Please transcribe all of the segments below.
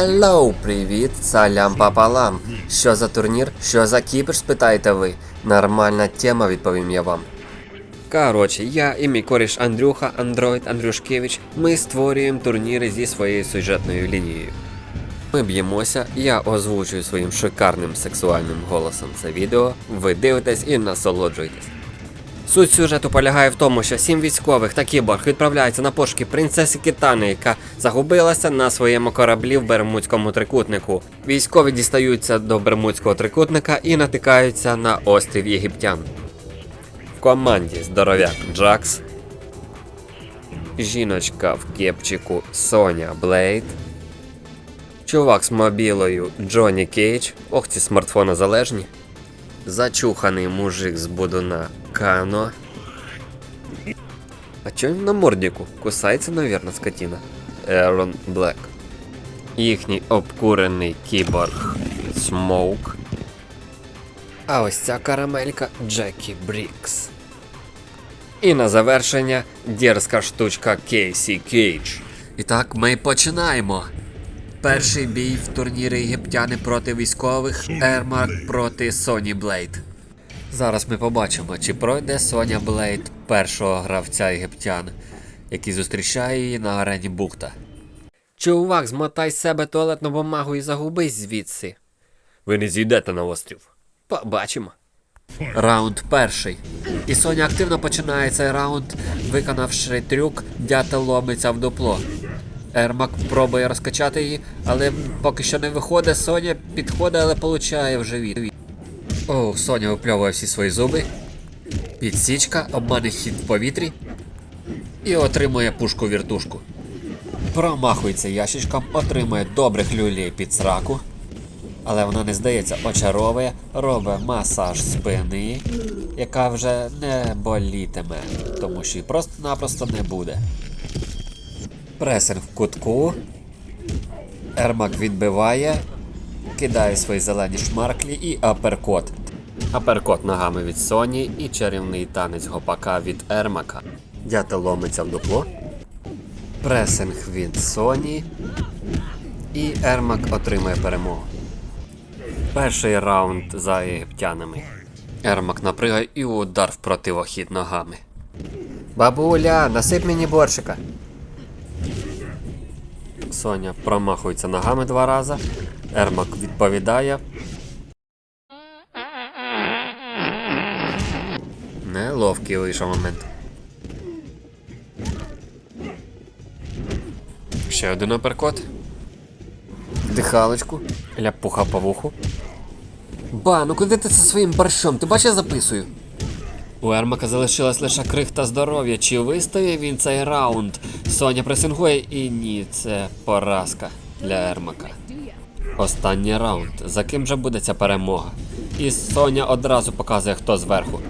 Хеллоу, привіт, салям папалам. Що за турнір? Що за кіпіш, спитаєте ви? Нормальна тема, відповім я вам. Коротше, я і мій коріш Андрюха, Андроїд Андрюшкевич, ми створюємо турніри зі своєю сюжетною лінією. Ми б'ємося, я озвучую своїм шикарним сексуальним голосом це відео, ви дивитесь і насолоджуєтесь. Суть сюжету полягає в тому, що сім військових та кіборг відправляються на пошуки принцеси Китани, яка загубилася на своєму кораблі в Бермудському трикутнику. Військові дістаються до Бермудського трикутника і натикаються на острів єгиптян. В команді здоровяк Джакс, жіночка в кепчику Соня Блейд, чувак з мобілою Джонні Кейдж, ох ці смартфони залежні. Зачуханий мужик з будуна Кано. А чо він на мордіку? Кусається, навірно, скотина. Ерон Блек. Їхній обкурений кіборг Смоук. А ось ця карамелька Джекі Брікс. І на завершення дерзка штучка Кейсі Кейдж. І так ми починаємо. Перший бій в турнірі єгиптяни проти військових, Ермак проти Соні Блейд. Зараз ми побачимо, чи пройде Соня Блейд першого гравця єгиптян, який зустрічає її на арені бухта. Чувак, змотай з себе туалетну бумагу і загубись звідси. Ви не зійдете на острів. Побачимо. Раунд перший. І Соня активно починає цей раунд, виконавши трюк, дятел ломиться в дупло. Ермак пробує розкачати її, але поки що не виходить, Соня підходить, але получає в живіт. О, Соня випльовує всі свої зуби. Підсічка, обманний хід в повітрі. І отримує пушку віртушку. Промахується ящичком, отримує добрих люлей під сраку. Але вона не здається, очаровує, робить масаж спини, яка вже не болітиме, тому що її просто-напросто не буде. Пресинг в кутку. Ермак відбиває, кидає свої зелені шмарклі і аперкот. Аперкот ногами від Соні і чарівний танець гопака від Ермака. Дятел ломиться в дупло. Пресинг від Соні. І Ермак отримує перемогу. Перший раунд за єгиптянами. Ермак напригає і удар в противохід ногами. Бабуля, насип мені борщика. Соня промахується ногами два рази. Ермак відповідає. Неловкий вийшов момент. Ще один аперкот. Дихалочку. Ляпуха по вуху. Ба, ну куди ти це своїм борщом? Ти бачиш, я записую. У Ермака залишилась лише крихта здоров'я. Чи вистоє він цей раунд? Соня пресингує і ні, це поразка для Ермака. Останній раунд. За ким же буде ця перемога? І Соня одразу показує, хто зверху.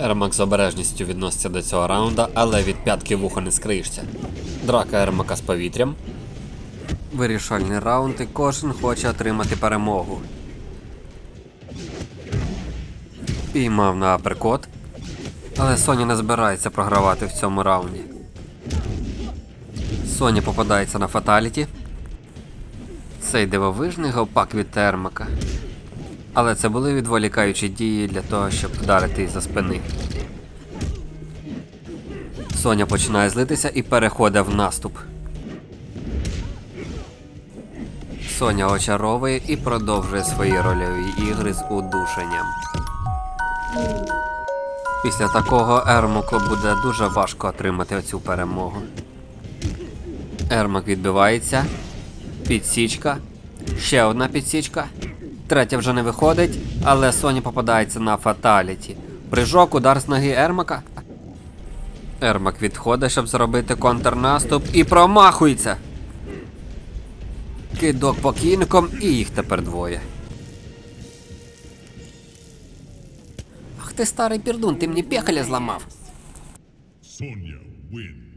Ермак з обережністю відноситься до цього раунда, але від п'ятки вуха не скриєшся. Драка Ермака з повітрям. Вирішальний раунд, і кожен хоче отримати перемогу. Піймав на аперкот. Але Соня не збирається програвати в цьому раунді. Соня попадається на фаталіті. Цей дивовижний гопак від Термака. Але це були відволікаючі дії для того, щоб вдарити із за спини. Соня починає злитися і переходить в наступ. Соня очаровує і продовжує свої рольові ігри з удушенням. Після такого Ермаку буде дуже важко отримати оцю перемогу. Ермак відбивається. Підсічка. Ще одна підсічка. Третя вже не виходить, але Соні попадається на фаталіті. Прыжок, удар з ноги Ермака. Ермак відходить, щоб зробити контрнаступ і промахується. Кидок покійником і їх тепер двоє. Ах ти старий пірдун, ти мені пехаля зламав. Win. wins.